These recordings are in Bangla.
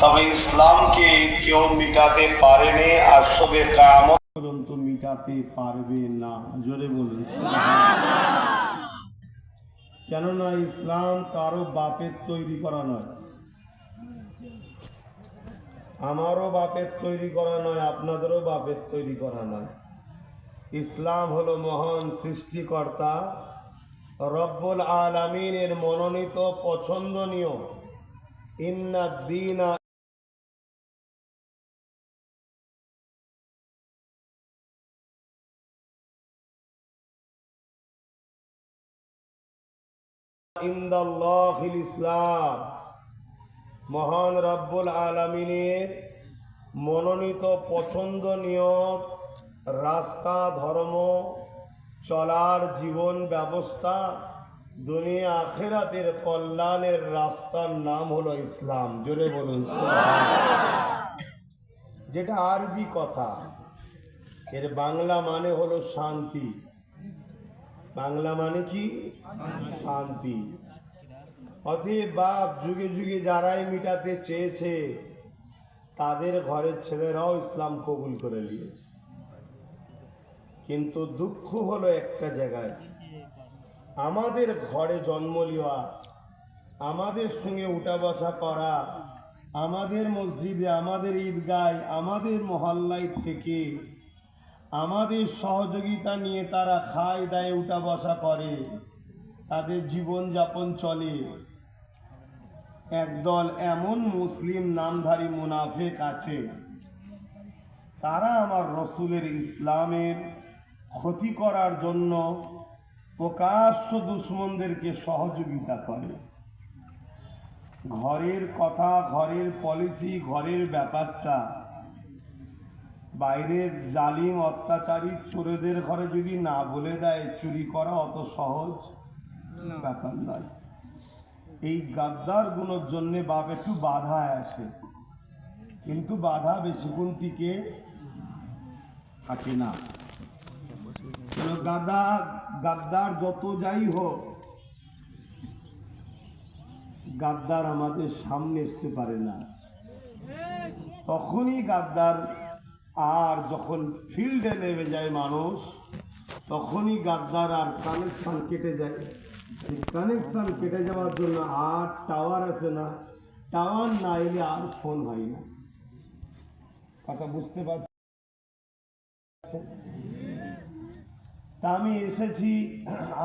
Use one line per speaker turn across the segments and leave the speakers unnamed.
তবে ইসলামকে কেউ মিটাতে পারেনি আর সবে কামত পর্যন্ত মিটাতে পারবে না। জোরে বলুন। কেননা ইসলাম কারও বাপের তৈরি করা নয়। আমারও বাপের তৈরি করা নয়, আপনাদেরও বাপের তৈরি করা নয়। ইসলাম হলো মহান সৃষ্টিকর্তা, রব্বুল আলামিনের মনোনীত পছন্দনীয়। ইন্না দিনা ইসলাম। মহান রব্বুল আলমিনের মনোনীত পছন্দনীয় রাস্তা, ধর্ম, চলার জীবন ব্যবস্থা, দুনিয়া আখেরাতের কল্যাণের রাস্তার নাম হলো ইসলাম। জোরে বলুন যেটা আরবি কথা, এর বাংলা মানে হলো শান্তি। বাংলা মানে কি? শান্তি। অতএব বাপ যুগে যুগে যারাই মিটাতে চেয়েছে, তাদের ঘরের ছেলেরাও ইসলাম কবুল করে নিয়েছে। কিন্তু দুঃখ হলো একটা জায়গায়, আমাদের ঘরে জন্ম নেওয়া, আমাদের সঙ্গে উঠা বসা করা, আমাদের মসজিদে, আমাদের ঈদগায়, আমাদের মহল্লায় থেকে আমাদের সহযোগিতা নিয়ে তারা খায় দায় উঠা বসা করে, তাদের জীবন যাপন চলে। একদল এমন মুসলিম নামধারী মুনাফেক আছে তারা আমার রসুলের ইসলামের ক্ষতি করার জন্য প্রকাশ্য দুশ্মনদেরকে সহযোগিতা করে। ঘরের কথা ঘরের পলিসি ঘরের ব্যাপারটা বাইরের জালিম অত্যাচারী চোরেদের ঘরে যদি না বলে দেয় চুরি করা অত সহজ ব্যাপার নয়। এই গাদ্দারগুলোর জন্য বাপ একটু বাধা আসে কিন্তু বাধা বেশিক্ষণ টিকে থাকে না। গাদা, গাদ্দার যত যাই হোক, গাদ্দার আমাদের সামনে আসতে পারে না। তখনই গাদ্দার আর যখন ফিল্ডে নেমে যায় মানুষ, তখনই গাদ্দার আর কানেকশন কেটে যায়। কানেকশন কেটে যাওয়ার জন্য আর টাওয়ার আসে না। টাওয়ার না এলে আর ফোন হয় না। কথা বুঝতে পারছি তা আমি এসেছি,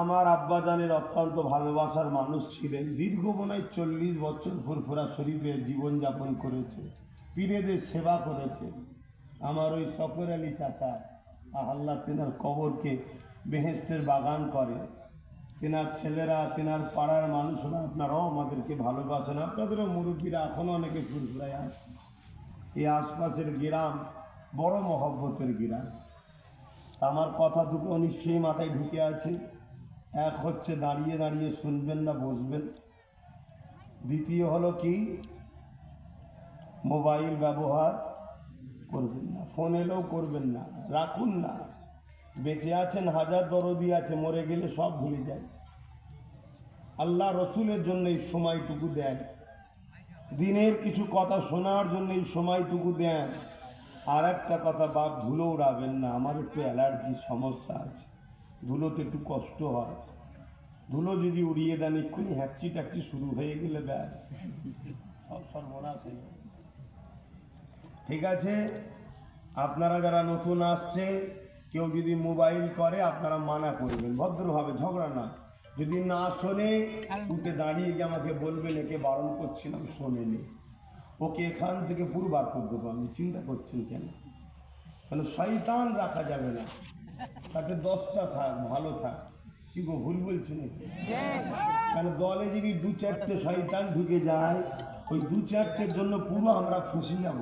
আমার আব্বা আব্বাজানের অত্যন্ত ভালোবাসার মানুষ ছিলেন। দীর্ঘ মনে চল্লিশ বছর ফুরফুরা শরীফে জীবনযাপন করেছে, পীরেদের সেবা করেছে। আমার ওই শকর আলী চাচা, আল্লাহ তেনার কবরকে বেহেস্তের বাগান করে। তেনার ছেলেরা, তেনার পাড়ার মানুষরা আপনারাও আমাদেরকে ভালোবাসেন। আপনাদেরও মুরব্বীরা এখনও অনেকে ফুরফুরায় আসে। এই আশপাশের গ্রাম বড় মহব্বতের গ্রাম। আমার কথা দুটো নিশ্চয়ই মাথায় ঢুকে আছে। এক হচ্ছে দাঁড়িয়ে দাঁড়িয়ে শুনবেন না, বসবেন। দ্বিতীয় হলো কি? মোবাইল ব্যবহার করবেন না, ফোন এলেও করবেন না, রাখুন না। বেঁচে আছেন, হাজার দরদি আছে, মরে গেলে সব ভুলে যায়। আল্লাহ রসুলের জন্য এই সময়টুকু দেন। দিনের কিছু কথা শোনার জন্য এই সময়টুকু দেন। আর একটা কথা, বাপ, ধুলো উড়াবেন না, আমার একটু অ্যালার্জির সমস্যা আছে। ধুলোতে একটু কষ্ট হয়। ধুলো যদি উড়িয়ে দেন, এক্ষুনি হ্যাকচি ট্যাকচি শুরু হয়ে গেলে ব্যাস। সব সর্বনাশ হয়ে। ঠিক আছে? আপনারা যারা নতুন আসছে কেউ যদি মোবাইল করে আপনারা মানা করবেন। ভদ্রভাবে ঝগড়া না। যদি না শোনে উঠে দাঁড়িয়ে গিয়ে আমাকে বলবেন একে বারণ করছিলাম শোনেনি। ওকে এখান থেকে পুরো বার করে দেবো চিন্তা করছেন কেন? কেন শয়তান রাখা যাবে না। তাতে দশটা থাক ভালো থাক। কি গো ভুল বলছি নাকি কেন দলে যদি দু চারটে শয়তান ঢুকে যায় ওই দু চারটের জন্য পুরো আমরা খুশি যাব।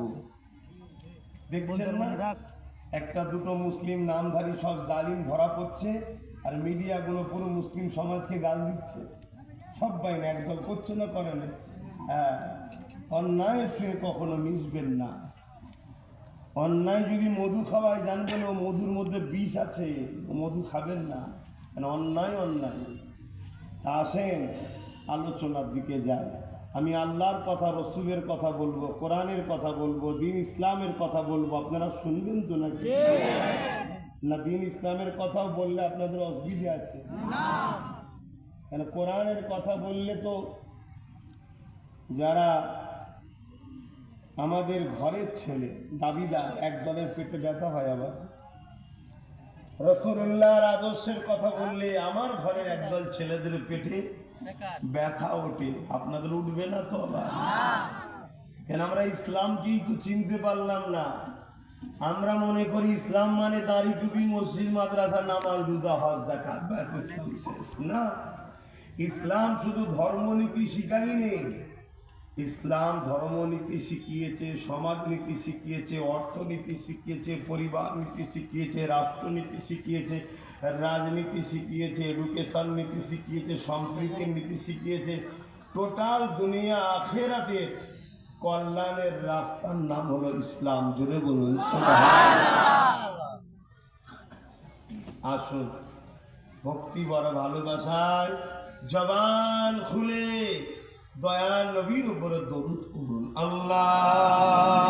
দেখছেন না? একটা দুটো মুসলিম নামধারী সব জালিম ধরা পড়ছে আর মিডিয়াগুলো পুরো মুসলিম সমাজকে গাল দিচ্ছে। সব বাইন একদল করছে না, করে না। হ্যাঁ অন্যায়ের সঙ্গে কখনো মিশবেন না। অন্যায় যদি মধু খাওয়ায়, জানবেন ও মধুর মধ্যে বিষ আছে, ও মধু খাবেন না। অন্যায় অন্যায়। তা আসেন, আলোচনার দিকে যায় আমি আল্লাহর কথা রসুলের কথা বলব কোরআনের কথা বলব দিন ইসলামের কথা বলব। আপনারা শুনবেন তো নাকি? না দিন ইসলামের কথাও বললে আপনাদের অসুবিধা আছে? কেন কোরআনের কথা বললে তো যারা আমাদের ঘরের ছেলে দাবিদার একদলের পেটে ব্যথা হয় আবার। রসুল্লাহর আদর্শের কথা বললে আমার ঘরের একদল ছেলেদের পেটে ব্যথা ওঠে, আপনাদের উঠবে না তো আবার? কেন আমরা তো চিনতে পারলাম না। আমরা মনে করি ইসলাম মানে দাড়ি টুপি, মসজিদ, মাদ্রাসা হজ ব্যাস না, ইসলাম শুধু ধর্মনীতি শিখায়নি ইসলাম ধর্মনীতি শিখিয়েছে, সমাজনীতি শিখিয়েছে, অর্থনীতি শিখিয়েছে পরিবার নীতি শিখিয়েছে, রাষ্ট্রনীতি শিখিয়েছে রাজনীতি শিখিয়েছে এডুকেশন নীতি শিখিয়েছে সম্প্রীতির নীতি শিখিয়েছে টোটাল দুনিয়া আখেরাতে কল্যাণের রাস্তার নাম হলো ইসলাম। জুড়ে বলুন আসুন, ভক্তি বড় ভালোবাসায় জবান খুলে দয়াল নবীর উপরে দরুদ করুন আল্লাহ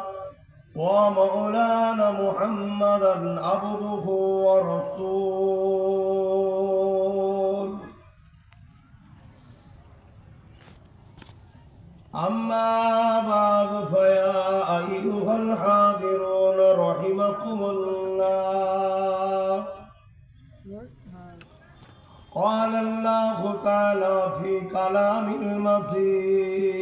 ومولانا محمدا عبده ورسوله. أما بعد فيا أيها الحاضرون رحمكم الله. قال الله تعالى في كلام المسيح.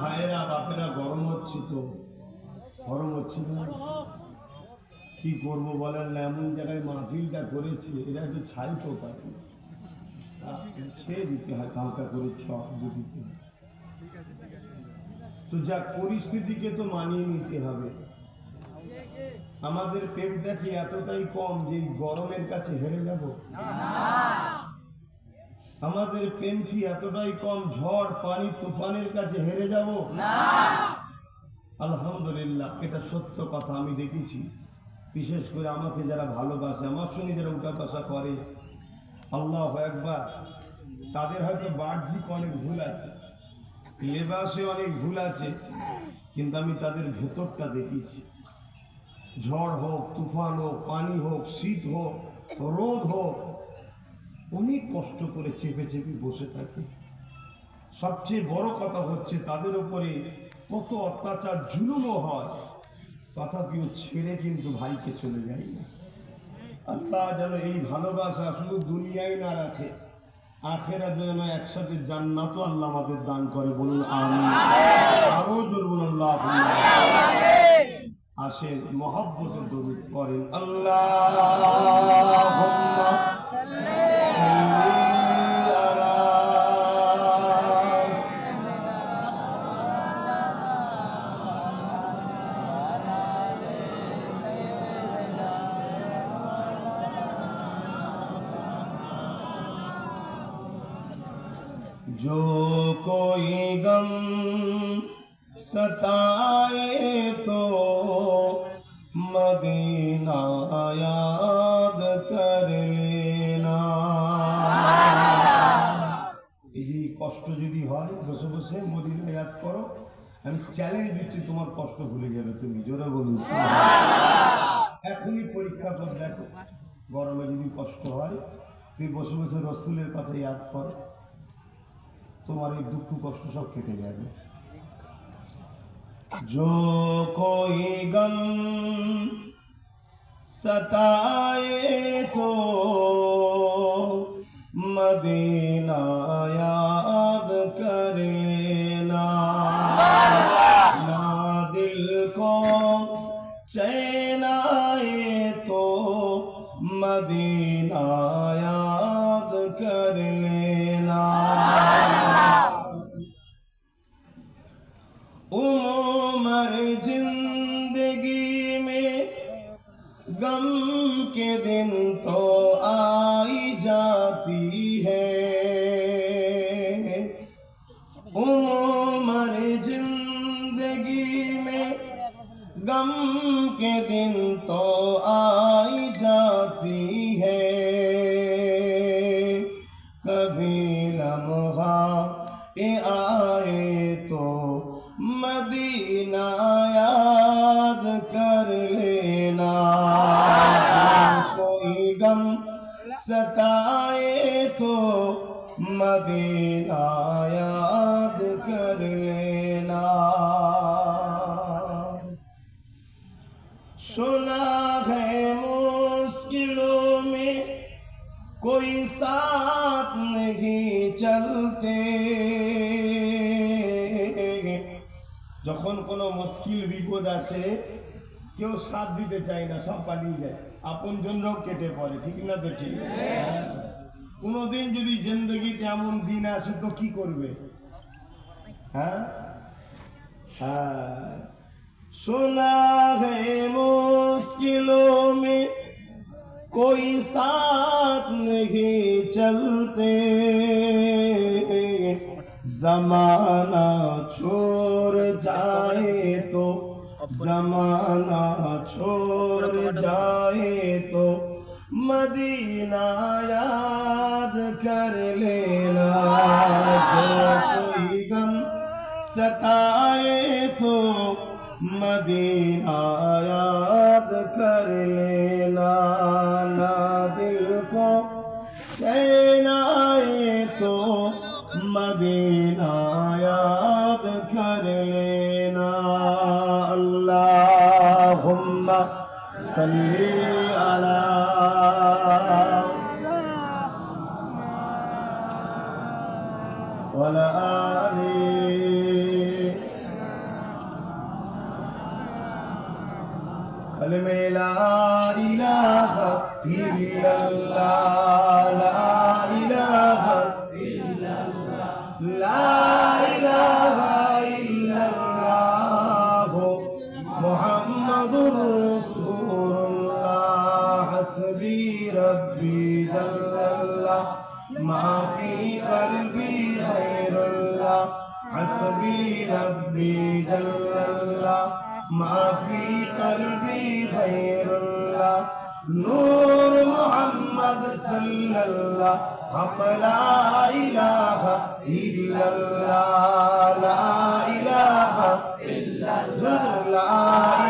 ভাইয়েরা বাপেরা গরম হচ্ছে তো। গরম হচ্ছে না। কি করব বলেন না এমন জায়গায় মাহফিলটা করেছে এরা একটু ছাই তো না। আহ, ছেড়ে দিতে হয় হালকা করে ছক দিতে হয়। তো যা পরিস্থিতিকে তো মানিয়ে নিতে হবে। আমাদের প্রেমটা কি এতটাই কম যে গরমের কাছে হেরে যাব? আমাদের প্রেম কি এতটাই কম ঝড় পানি তুফানের কাছে হেরে যাব?
না।
আলহামদুলিল্লাহ এটা সত্য কথা আমি দেখেছি। বিশেষ করে আমাকে যারা ভালোবাসে আমার সঙ্গে যারা উঠাপাশা করে আল্লাহ একবার তাদের হয়তো বাহ্যিক অনেক ভুল আছে লেবাসে অনেক ভুল আছে কিন্তু আমি তাদের ভেতরটা দেখেছি। ঝড় হোক তুফান হোক পানি হোক শীত হোক রোদ হোক অনেক কষ্ট করে চেপে চেপে বসে থাকে। সবচেয়ে বড় কথা হচ্ছে, তাদের উপরে কত অত্যাচার, জুলুমও হয়। তথাপিও ছেড়ে কিন্তু ভাইকে চলে যায় না। আল্লাহ যেন এই ভালোবাসা শুধু দুনিয়ায় না রাখে আখেরা যেন একসাথে জান্নাতও আল্লাহ আমাদের দান করে। বলুন আমি আরও জোর বলুন আল্লাহ আসেন, মহব্বতের দরুদ করেন আল্লাহ जो कोई गम सताए तो मदीना याद कर लेना এই যে কষ্ট যদি হয় বসে বসে মদিনা ইয়াদ করো আমি চ্যালেঞ্জ দিচ্ছি তোমার কষ্ট ভুলে যাবে তুমি জোরে বলুন এখনই পরীক্ষা করে দেখো গরমে যদি কষ্ট হয় তুই বসে বসে রসুলের কথা ইয়াদ কর তোমার এই দুঃখ কষ্ট সব কেটে যাবে जो कोई गम सताए तो मदीना याद कर लेना मदीना याद कर लेना सुना है मुश्किलों में कोई साथ नहीं चलते যখন কোনো মুশকিল বিপদ আসে কেউ সাথ দিতে চায় না সব পালিয়ে যায় আপন জনরাও কেটে পড়ে ঠিক না তো ঠিক কোনোদিন যদি জিন্দগিতে এমন দিন আসে তো কি করবে হ্যাঁ হ্যাঁ सुना है मुश्किलों में कोई साथ नहीं चलते जमाना छोड़ जाए तो जमाना छोड़ जाए तो مدینہ یاد کر لینا، جو کوئی غم ستائے تو مدینہ یاد کر لینا۔ نہ دل کو چین آئے تو مدینہ یاد کر لینا۔ اللہم صلی كلمة لا إله إلا الله. لا إله إلا الله لا إله إلا الله محمد رسول الله. حسبي ربي جل الله ما في قلبي غير الله حسبي ربي جل الله ما في قلبي غير الله نور محمد صلى الله حق لا إله إلا الله. لا إله إلا الله.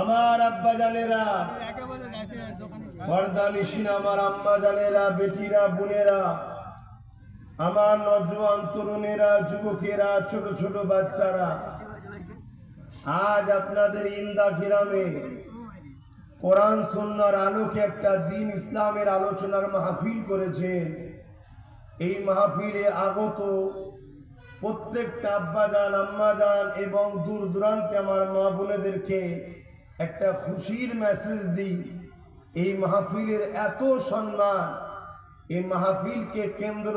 আমার
আব্বা জানেরা পর্দালিসিন আমার আম্মা জানেরা, বেটিরা, বোনেরা, আমার নজওয়ান তরুণেরা, যুবকেরা, ছোট ছোট বাচ্চারা, আজ আপনাদের ইন্দা গ্রামে কোরআন সন্ন্যার আলোকে একটা দিন ইসলামের আলোচনার মাহফিল করেছেন। এই মাহফিলে আগত প্রত্যেকটা আব্বা আব্বাজান আম্মাজান এবং দূর দূরান্তে আমার মা বোনেদেরকে একটা খুশির মেসেজ দিই। এই মাহফিলের এত সম্মান এই মাহফিলকে কেন্দ্র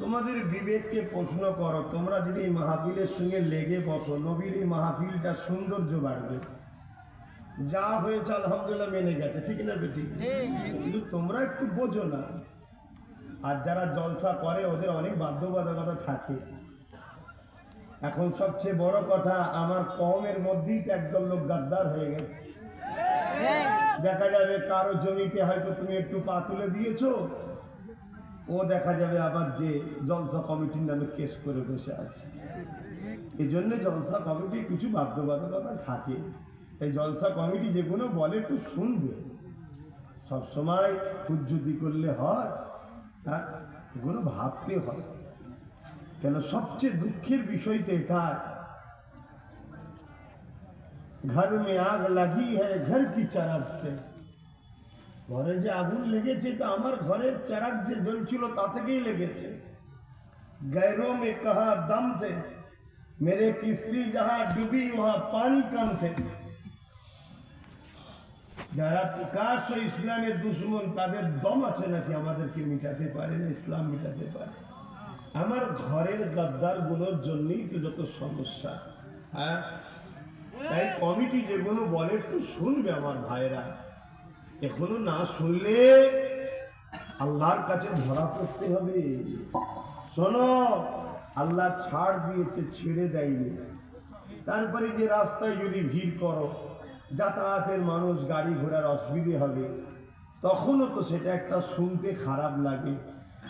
তোমাদের বিবেককে প্রশ্ন করো তোমরা যদি এই মাহফিলের সঙ্গে লেগে বসো নবীর এই মাহফিলটা সৌন্দর্য বাড়বে। যা হয়েছে আলহামদুলিল্লাহ মেনে গেছে ঠিক না বেটি? কিন্তু তোমরা একটু বোঝো না। আর যারা জলসা করে, ওদের অনেক বাধ্যবাধকতা থাকে। এখন সবচেয়ে বড় কথা, আমার কমের মধ্যেই তো একদল লোক গাদ্দার হয়ে গেছে। দেখা যাবে কারও জমিতে হয়তো তুমি একটু পা তুলে দিয়েছ, ও দেখা যাবে আবার যে জলসা কমিটির নামে কেস করে বসে আছে। এই জন্য জলসা কমিটি কিছু বাধ্যবাধকতা থাকে। এই জলসা কমিটি যেগুলো বলে, একটু শুনবে। সবসময় উজ্জুতি করলে হয়। হ্যাঁ এগুলো ভাবতে হয় কেন সবচেয়ে দুঃখের বিষয় তো এটা ঘর মে আগ লাগি হ্যাঁ ঘর কি চারাক সে ঘরে যে আগুন লেগেছে তো আমার ঘরের চারাক যে জ্বলছিল তা থেকেই লেগেছে गैरों में कहा दम थे मेरे किस्ती जहां डूबी वहां पानी कम थे যারা প্রকাশ্য ইসলামের দুশ্মন, তাদের দম আছে নাকি? আমাদেরকে মিটাতে পারে না, ইসলাম মিটাতে পারে। আমার ঘরের গদ্দারগুলোর জন্যই তো যত সমস্যা হ্যাঁ? তাই কমিটি যেগুলো বলে, একটু শুনবে আমার ভাইরা এখনও না শুনলে আল্লাহর কাছে ধরা পড়তে হবে। শোনো, আল্লাহ ছাড় দিয়েছে, ছেড়ে দেয়নি। তারপরে যে রাস্তায় যদি ভিড় করো যাতায়াতের মানুষ গাড়ি ঘোড়ার অসুবিধে হবে। তখনও তো সেটা একটা শুনতে খারাপ লাগে।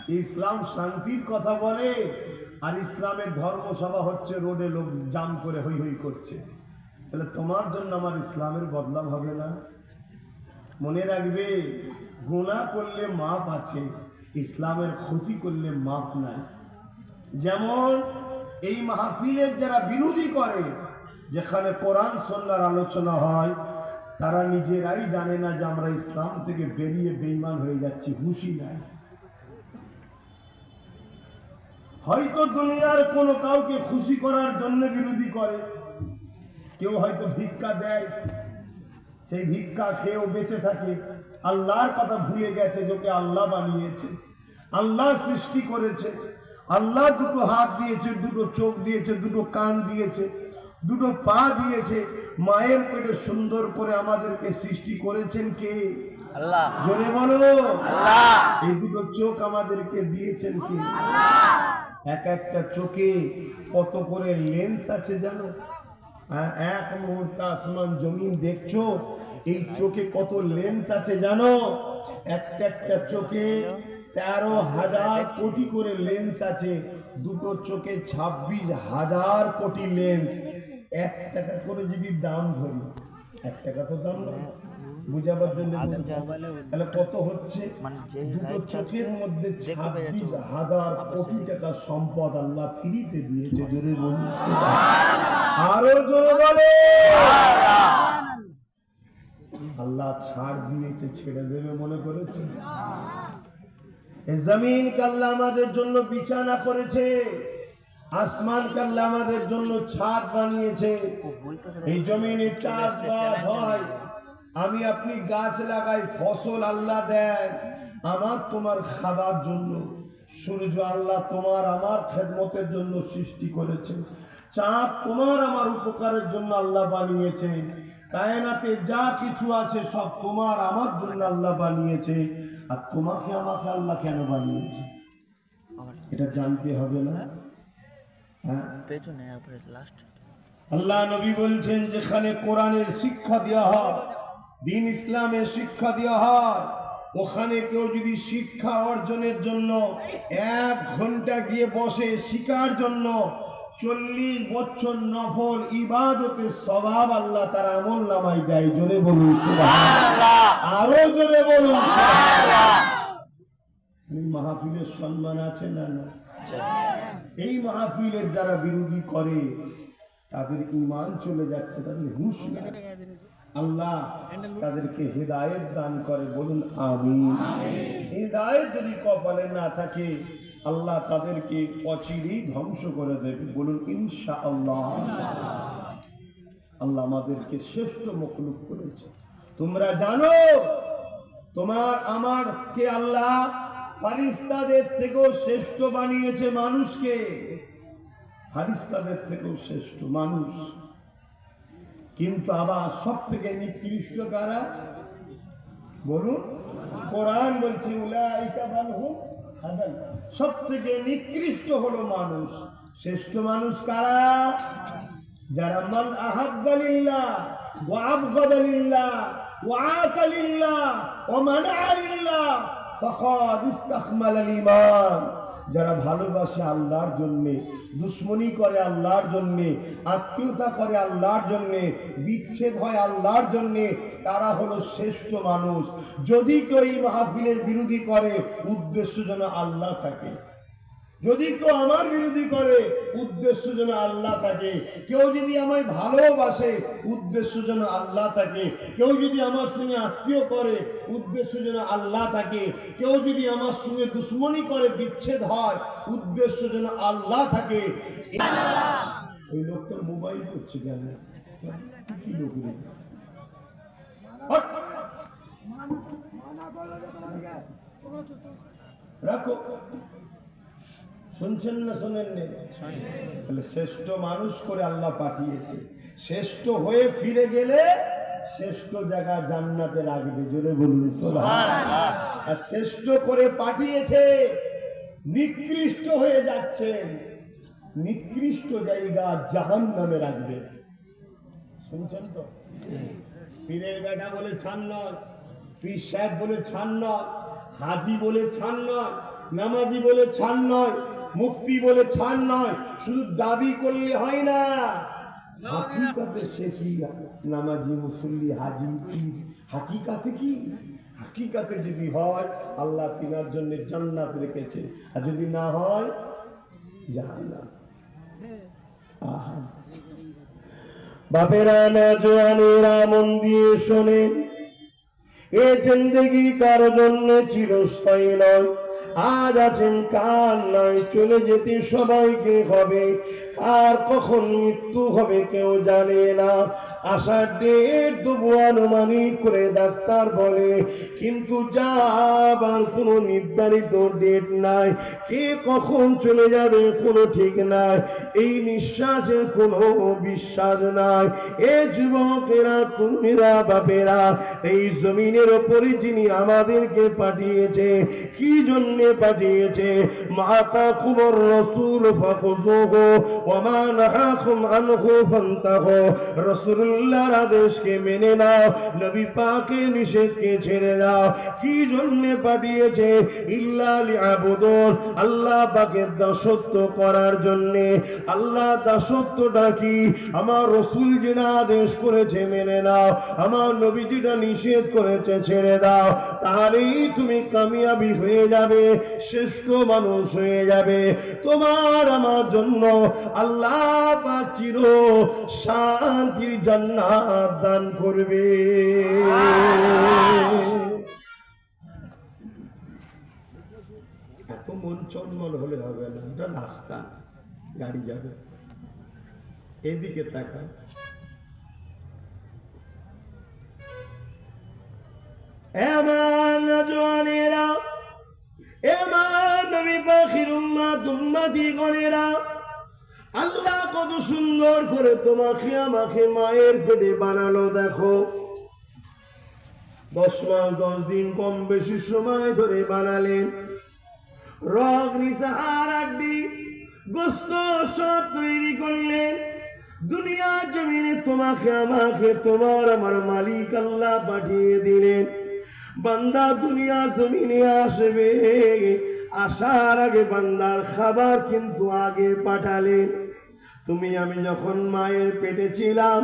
ইসলাম শান্তির কথা বলে আর ইসলামের ধর্মসভা হচ্ছে, রোডে লোক জাম করে হই হই করছে। তাহলে তোমার জন্য আমার ইসলামের বদলাম হবে না? মনে রাখবে গুণা করলে মাপ আছে, ইসলামের ক্ষতি করলে মাপ নাই। যেমন এই মাহফিলের যারা বিরোধী করে যেখানে কোরআন সন্ন্যার আলোচনা হয়, তারা নিজেরাই জানে না যে আমরা ইসলাম থেকে বেরিয়ে বেইমান হয়ে যাচ্ছি হুঁশি নাই। হয়তো দুনিয়ার কোনো কাউকে খুশি করার জন্য বিরোধী করে, কেউ হয়তো ভিক্ষা দেয়, সেই ভিক্ষা খেয়েও বেঁচে থাকে। আল্লাহর কথা ভুলে গেছে যোকে আল্লাহ বানিয়েছে, আল্লাহ সৃষ্টি করেছে, আল্লাহ দুটো হাত দিয়েছে, দুটো চোখ দিয়েছে, দুটো কান দিয়েছে। দুটো পা দিয়েছে। মায়ের পেটে সুন্দর করে আমাদেরকে সৃষ্টি করেছেন কে?
আল্লাহ।
জোরে বলো।
আল্লাহ।
এই দুটো চোখ আমাদেরকে দিয়েছেন কি? এক একটা চোখে কত করে লেন্স আছে জানো? হ্যাঁ, এক মুহূর্তে আসমান জমিন দেখছ? এই চোখে কত লেন্স আছে জানো? একটা একটা চোখে তেরো হাজার কোটি করে লেন্স আছে। দুটো চোখে ছাব্বিশ হাজার কোটি লেন্স এক টাকা করে যদি দাম ধরি এক টাকা তো দাম না বুঝাবার জন্য তাহলে কত হচ্ছে?
মানে
দুটো চোখের মধ্যে ছাব্বিশ হাজার কোটি টাকা সম্পদ আল্লাহ ফ্রিতে দিয়েছে জোরে বলুন। আরও জোরে বলে। আল্লাহ। ছাড় দিয়েছে ছেড়ে দেবে মনে করেছে জমিন কাল্লা আমাদের জন্য বিছানা করেছে আসমান কাল্লা আমাদের জন্য ছাদ বানিয়েছে। এই জমিনে
চলে
চাষ
এসছে,
হয়। আমি আপনি গাছ লাগাই ফসল আল্লাহ দেয়। আমার তোমার খাবার জন্য সূর্য আল্লাহ তোমার আমার খেদমতের জন্য সৃষ্টি করেছে। চাঁদ তোমার আমার উপকারের জন্য আল্লাহ বানিয়েছে। কায়নাতে যা কিছু আছে সব তোমার আমার জন্য আল্লাহ বানিয়েছে। আর তোমাকে আমাকে আল্লাহ কেন বানিয়েছে? এটা জানতে হবে না। হ্যাঁ?
পেছনে লাস্ট
আল্লাহ নবী বলছেন যেখানে কোরআনের শিক্ষা দেওয়া হয় দিন ইসলামের শিক্ষা দেওয়া হয় ওখানে কেউ যদি শিক্ষা অর্জনের জন্য এক ঘণ্টা গিয়ে বসে শিকার জন্য চল্লিশ বছর নফল ইবাদতের স্বভাব আল্লাহ তার আমল নামাই দেয় জোরে বলুন আরও জোরে বলুন। এই মাহফিলের সম্মান আছে না না এই মাহফিলের যারা বিরোধী করে, তাদের ইমান চলে যাচ্ছে, তাদের হুঁশ। আল্লাহ তাদেরকে হেদায়েত দান করে, বলুন আমি হেদায়েত যদি কপালে না থাকে আল্লাহ তাদেরকে অচিরেই ধ্বংস করে দেবে। বলুন ইনশা আল্লাহ আল্লাহ আমাদেরকে শ্রেষ্ঠ মখলুক করেছে। তোমরা জানো, তোমার আমার কে আল্লাহ ফারিস্তাদের থেকেও শ্রেষ্ঠ বানিয়েছে মানুষকে। ফারিস্তাদের থেকেও শ্রেষ্ঠ মানুষ। কিন্তু আবার সব থেকে নিকৃষ্ট কারা? বলুন, কোরআন বলছি, উলাইকা সব থেকে নিকৃষ্ট হলো মানুষ। শ্রেষ্ঠ মানুষ কারা? যারা মন আহাব্বালিল্লাহ ওয়া আবগাদালিল্লাহ ওয়া আকালিল্লাহ ওয়া মানাআলিল্লাহ ফখদ ইস্তাকমাল ঈমান। যারা ভালোবাসে আল্লাহর জন্যে, দুশ্মনী করে আল্লাহর জন্যে, আত্মীয়তা করে আল্লাহর জন্যে, বিচ্ছেদ হয় আল্লাহর জন্যে, তারা হলো শ্রেষ্ঠ মানুষ। যদি কেউ এই মাহফিলের বিরোধী করে, উদ্দেশ্য যেন আল্লাহ থাকে। যদি কেউ আমার বিরোধী করে, উদ্দেশ্য যেন আল্লাহ থাকে কেউ যদি আমায় ভালোবাসে, উদ্দেশ্য যেন আল্লাহ থাকে কেউ যদি আমার সঙ্গে আত্মীয় করে, উদ্দেশ্য যেন আল্লাহ থাকে কেউ যদি আমার সঙ্গে দুশ্মনী করে, বিচ্ছেদ হয়, উদ্দেশ্য যেন আল্লাহ থাকে। ওই লোকটা মোবাইল করছে কেন? কি রাখো। শুনছেন না শোনেন নে? তাহলে শ্রেষ্ঠ মানুষ করে আল্লাহ পাঠিয়েছে। শ্রেষ্ঠ হয়ে ফিরে গেলে শ্রেষ্ঠ জায়গা জান্নাতে রাখবে জোরে বলুন। আর শ্রেষ্ঠ করে পাঠিয়েছে নিকৃষ্ট হয়ে যাচ্ছেন নিকৃষ্ট জায়গা জাহান নামে রাখবে। শুনছেন তো? পীরের বেটা বলে ছান নয় পীর সাহেব বলে ছান নয় হাজি বলে ছান নয় নামাজি বলে ছান নয়। মুফতি বলে ছান নয় শুধু দাবি করলে হয় না। হাকিকাতে সে কি নামাজি মুসল্লি হাজি হাকিকাতে কি? হাকিকাতে যদি হয় আল্লাহ তিনার জন্য জান্নাত রেখেছে। আর যদি না হয় জাহান্নাম। আহা। বাপেরা না জোয়ানেরা মন দিয়ে শোনেন এ জিন্দগি কার জন্য চিরস্থায়ী নয়। আজ আছেন কাল নয় চলে যেতে সবাইকে হবে। আর কখন মৃত্যু হবে কেউ জানে না। আসার ডেট তবু আনুমানিক করে ডাক্তার বলে, কিন্তু যাবার কোনো নির্ধারিত ডেট নাই। কে কখন চলে যাবে কোনো ঠিক নাই। এই নিঃশ্বাসের কোনো বিশ্বাস নাই। এ যুবকেরা তুমিরা বাপেরা, এই জমিনের ওপরে যিনি আমাদেরকে পাঠিয়েছে, কি জন্যে পাঠিয়েছে? মাতা কুমর রসুল ফাকুজুহু ওয়া মা নাহাকুম আনহু ফান্তাহু। রাসূলুল্লাহর আদেশকে মেনে নাও, নবী পাকের নিষেধকে ছেড়ে দাও। কি জন্য পাঠিয়েছে? ইল্লা লিআবুদুন আল্লাহ পাকের দাসত্ব করার জন্য। আল্লাহ দাসত্বটা কি? আমার রসুল যেটা আদেশ করেছে মেনে নাও, আমার নবী যেটা নিষেধ করেছে ছেড়ে দাও। তাহলেই তুমি কামিয়াবি হয়ে যাবে, শ্রেষ্ঠ মানুষ হয়ে যাবে। তোমার আমার জন্য আল্লাহ চির শান্তির জান্নাত দান করবে। এত মন চলমল হলে হবে না, এটা রাস্তা, গাড়ি যাবে। এদিকে তাকায় এমন জোয়ানেরা এমন নবী পাখির উম্মাত উম্মাতি গণেরা আল্লাহ কত সুন্দর করে তোমাকে, আমাকে মায়ের পেটে বানালো, দেখো। দশ মাস, দশ দিন কম বেশি সময় ধরে বানালেন। রগ নিসাহার আড্ডি, গোস্ত সব তৈরি করলেন। দুনিয়া জমিনে তোমাকে, আমাকে, তোমার, আমার মালিক আল্লাহ পাঠিয়ে দিলেন। বান্দা দুনিয়া জমিনে আসবে আসার আগে বান্দার খাবার কিন্তু আগে পাঠালেন তুমি, আমি যখন মায়ের পেটে ছিলাম,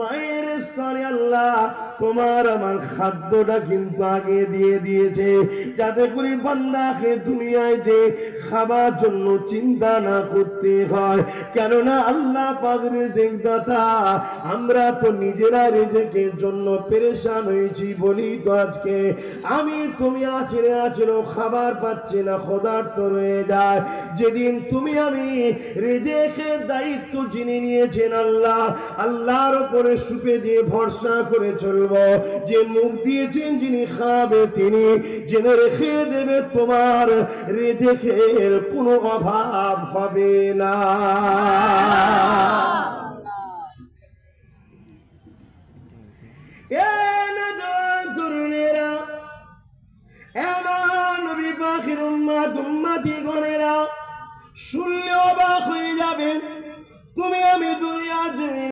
মায়ের স্তরে আল্লাহ তোমার আমার খাদ্যটা কিন্তু আগে দিয়ে দিয়েছে। যাতে করে বান্দাকে দুনিয়ায় যে খাবার জন্য চিন্তা না করতে হয়। কেননা আল্লাহ পাগরে রেজেক দাতা, আমরা তো নিজেরা রেজেকের জন্য পেরেশান হয়েছি বলি তো আজকে। আমি, তুমি আছড়ে আছড়ে খাবার পাচ্ছি না, ক্ষুধার্ত রয়ে যায়। যেদিন তুমি আমি রেজেকের দায়িত্ব যিনি নিয়েছেন আল্লাহ, আল্লাহর উপরে সুপে দিয়ে ভরসা করে চলবো। যে মুখ দিয়েছেন যিনি খাবে তিনি, জেনে রেখে দেবে তোমার রেজেকের কোনো অভাব হবে না। শুনলে অবাক হয়ে যাবেন। তুমি আমি দুনিয়া জমি